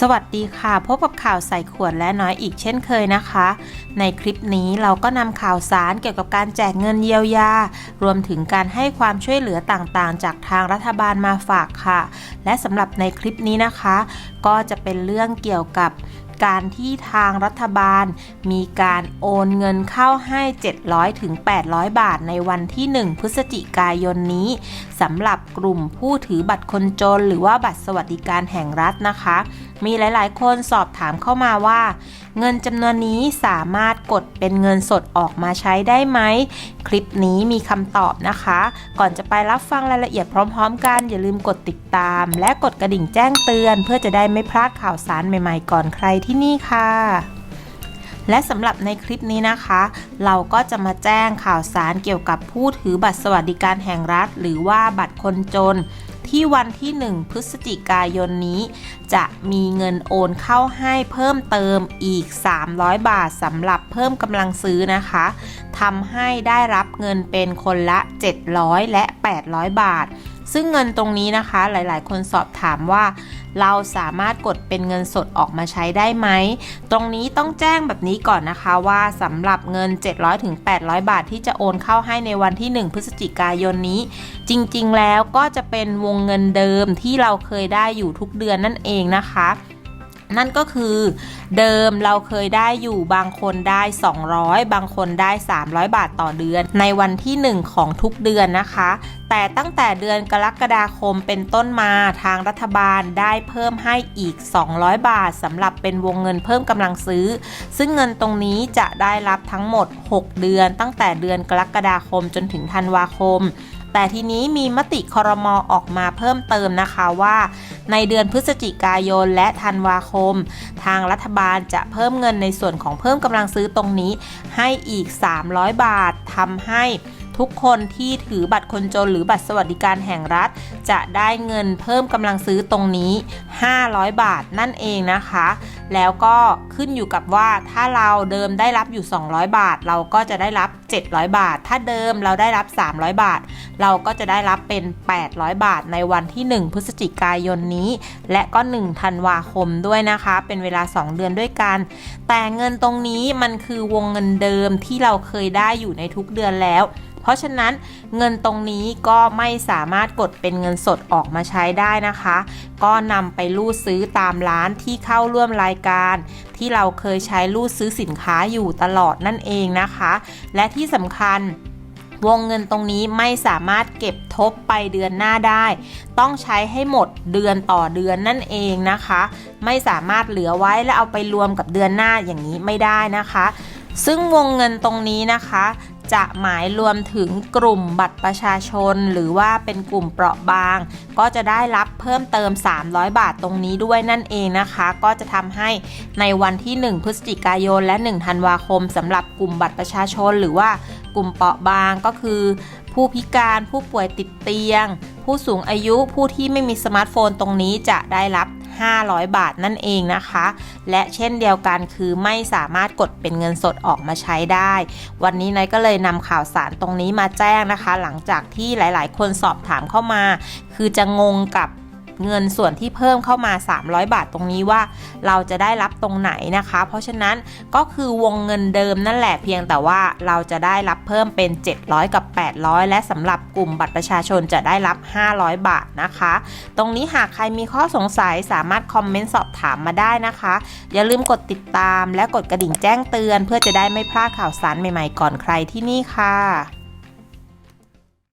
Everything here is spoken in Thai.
สวัสดีค่ะ พบกับข่าวใส่ขวดและน้อยอีกเช่นเคยนะคะ ในคลิปนี้เราก็นำข่าวสารเกี่ยวกับการแจกเงินเยียวยา รวมถึงการให้ความช่วยเหลือต่างๆ จากทางรัฐบาลมาฝากค่ะ และสำหรับในคลิปนี้นะคะ ก็จะเป็นเรื่องเกี่ยวกับ การที่ทางรัฐบาล มีการโอนเงินเข้าให้ 700ถึง800 บาทในวันที่ 1 พฤศจิกายนนี้สำหรับกลุ่มผู้ถือบัตรคนจน หรือว่าบัตรสวัสดิการแห่งรัฐนะคะ มีหลาย ๆ คนสอบถามเข้ามาว่า เงินจำนวนนี้สามารถกดเป็นเงินสดออกมาใช้ได้ไหม คลิปนี้มีคำตอบนะคะ ก่อนจะไปรับฟังรายละเอียดพร้อม ๆ กัน อย่าลืมกดติดตาม และกดกระดิ่งแจ้งเตือน เพื่อจะได้ไม่พลาดข่าวสารใหม่ ๆ ก่อนใครที่นี่ค่ะ และสำหรับในคลิปนี้นะคะ เราก็จะมาแจ้งข่าวสารเกี่ยวกับผู้ถือบัตรสวัสดิการแห่งรัฐ หรือว่าบัตรคนจน ที่วันที่ 1 พฤศจิกายนนี้ จะมีเงินโอนเข้าให้เพิ่มเติมอีก 300 บาทสำหรับเพิ่มกำลังซื้อนะคะทำให้ได้รับเงินเป็นคนละ 700 และ 800 บาท ซึ่งเงินตรงนี้นะคะหลายๆ คนสอบถามว่าเราสามารถกดเป็นเงินสดออกมาใช้ได้ไหม ตรงนี้ต้องแจ้งแบบนี้ก่อนนะคะว่าสำหรับเงิน 700ถึงบาทที่จะโอนเข้าให้ในวันที่ 1 พฤศจิกายนนี้ จริงๆแล้วก็จะเป็นวงเงินเดิมที่เราเคยได้อยู่ทุกเดือนนั่นเองนะคะ นั่นก็คือเดิมเราเคยได้อยู่บางคนได้ 200 บางคนได้ 300 บาทต่อเดือน ในวันที่ 1 ของทุกเดือนนะคะ แต่ตั้งแต่เดือนกรกฎาคมเป็นต้นมาทางรัฐบาลได้เพิ่มให้อีก 200 บาทสำหรับเป็นวงเงินเพิ่มกำลังซื้อ ซึ่งเงินตรงนี้จะได้รับทั้งหมด 6 เดือน ตั้งแต่เดือนกรกฎาคมจนถึงธันวาคม แต่ทีนี้มีมติครมออกมาเพิ่มเติมนะคะว่า ในเดือนพฤศจิกายนและธันวาคม ทางรัฐบาลจะเพิ่มเงินในส่วนของเพิ่มกำลังซื้อตรงนี้ให้อีก 300 บาททำให้ ทุกคนที่ถือบัตรคนจนหรือบัตรสวัสดิการแห่งรัฐ จะได้เงินเพิ่มกำลังซื้อตรงนี้ 500 บาทนั่นเองนะคะ แล้วก็ขึ้นอยู่กับว่าถ้าเราเดิมได้รับอยู่ 200 บาท เราก็จะได้รับ 700 บาท ถ้าเดิมเราได้รับ 300 บาท เราก็จะได้รับเป็น 800 บาทในวันที่ 1 พฤศจิกายนนี้ และก็ 1 ธันวาคมด้วยนะคะ เป็นเวลา 2 เดือนด้วยกัน แต่เงินตรงนี้มันคือวงเงินเดิมที่เราเคยได้อยู่ในทุกเดือนแล้ว เพราะฉะนั้นเงินตรงนี้ก็ไม่สามารถกดเป็นเงินสดออกมาใช้ได้นะคะ ก็นำไปรูดซื้อตามร้านที่เข้าร่วมรายการ ที่เราเคยใช้รูดซื้อสินค้าอยู่ตลอดนั่นเองนะคะ และที่สำคัญวงเงินตรงนี้ไม่สามารถเก็บทบไปเดือนหน้าได้ ต้องใช้ให้หมดเดือนต่อเดือนนั่นเองนะคะ ไม่สามารถเหลือไว้แล้วเอาไปรวมกับเดือนหน้าอย่างนี้ไม่ได้นะคะ ซึ่งวงเงินตรงนี้นะคะ จะหมายรวมถึงกลุ่มบัตรประชาชน หรือว่าเป็นกลุ่มเปราะบาง ก็จะได้รับเพิ่มเติม 300 บาทตรงนี้ด้วยนั่นเองนะคะ ก็จะทำให้ในวันที่ 1 พฤศจิกายน และ 1 ธันวาคมสำหรับกลุ่มบัตรประชาชน หรือว่ากลุ่มเปราะบางก็คือ ผู้พิการผู้ป่วยติดเตียง ผู้สูงอายุผู้ที่ไม่มีสมาร์ทโฟนตรงนี้จะได้รับ 500 บาทนั่นเองนะคะ และเช่นเดียวกันคือไม่สามารถกดเป็นเงินสดออกมาใช้ได้ วันนี้นายก็เลยนำข่าวสารตรงนี้มาแจ้งนะคะ หลังจากที่หลายๆ คนสอบถามเข้ามา คือจะงงกับ เงินส่วนที่เพิ่มเข้ามา 300 บาทตรงนี้ว่า เราจะได้รับตรงไหนนะคะ เพราะฉะนั้นก็คือวงเงินเดิมนั่นแหละเพียงแต่ว่าเราจะได้รับเพิ่มเป็น 700 กับ 800 และสำหรับกลุ่มบัตรประชาชนจะได้รับ 500 บาทนะคะ ตรงนี้หากใครมีข้อสงสัยสามารถคอมเมนต์สอบถามมาได้นะคะ อย่าลืมกดติดตามและกดกระดิ่งแจ้งเตือน เพื่อจะได้ไม่พลาดข่าวสารใหม่ๆก่อนใครที่นี่ค่ะ